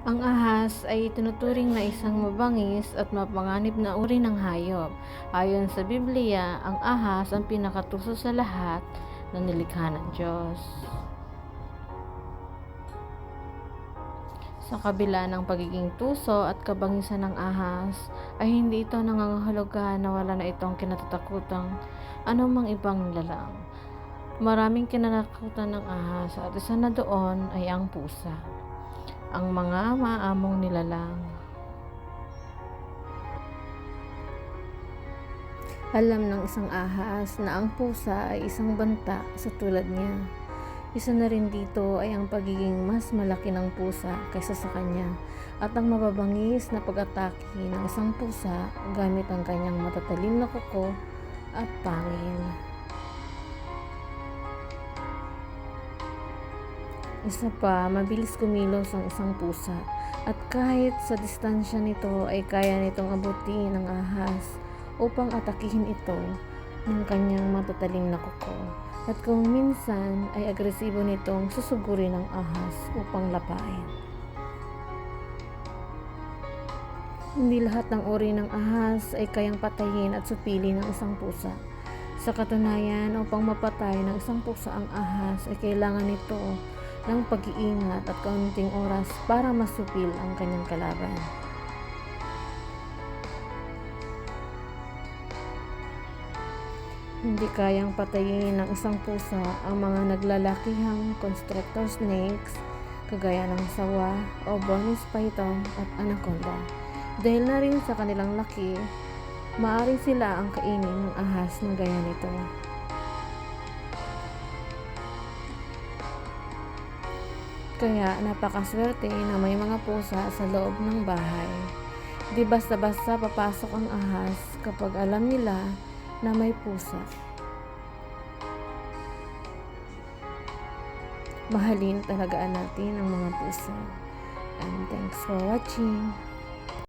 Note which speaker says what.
Speaker 1: Ang ahas ay tinuturing na isang mabangis at mapanganib na uri ng hayop. Ayon sa Biblia, ang ahas ang pinakatuso sa lahat na nilikha ng Diyos. Sa kabila ng pagiging tuso at kabangisan ng ahas, ay hindi ito nangangahulugan na wala na itong kinatatakutang anumang ibang lalang. Maraming kinatakutan ng ahas at isa na doon ay ang pusa ang mga maamong nilalang. Alam ng isang ahas na ang pusa ay isang banta sa tulad niya. Isa na rin dito ay ang pagiging mas malaki ng pusa kaysa sa kanya at ang mababangis na pag-atake ng isang pusa gamit ang kanyang matatalim na kuko at pangil. Isa pa, mabilis kumilos ang isang pusa at kahit sa distansya nito ay kaya nitong abutin ng ahas upang atakihin ito ng kanyang matatalim na kuko. At kung minsan ay agresibo nitong susugurin ng ahas upang lapain. Hindi lahat ng uri ng ahas ay kayang patayin at supili ng isang pusa. Sa katunayan, upang mapatay ng isang pusa ang ahas ay kailangan nito ng pag-iingat at kaunting oras para masupil ang kanyang kalaban. Hindi kayang patayin ng isang pusa ang mga naglalakihang constrictor snakes kagaya ng sawa o bonus python at anaconda. Dahil na rin sa kanilang laki, maaari sila ang kainin ng ahas na gaya nito. Kaya napakaswerte na may mga pusa sa loob ng bahay. Di basta-basta papasok ang ahas kapag alam nila na may pusa. Mahalin talagaan natin ang mga pusa. And thanks for watching.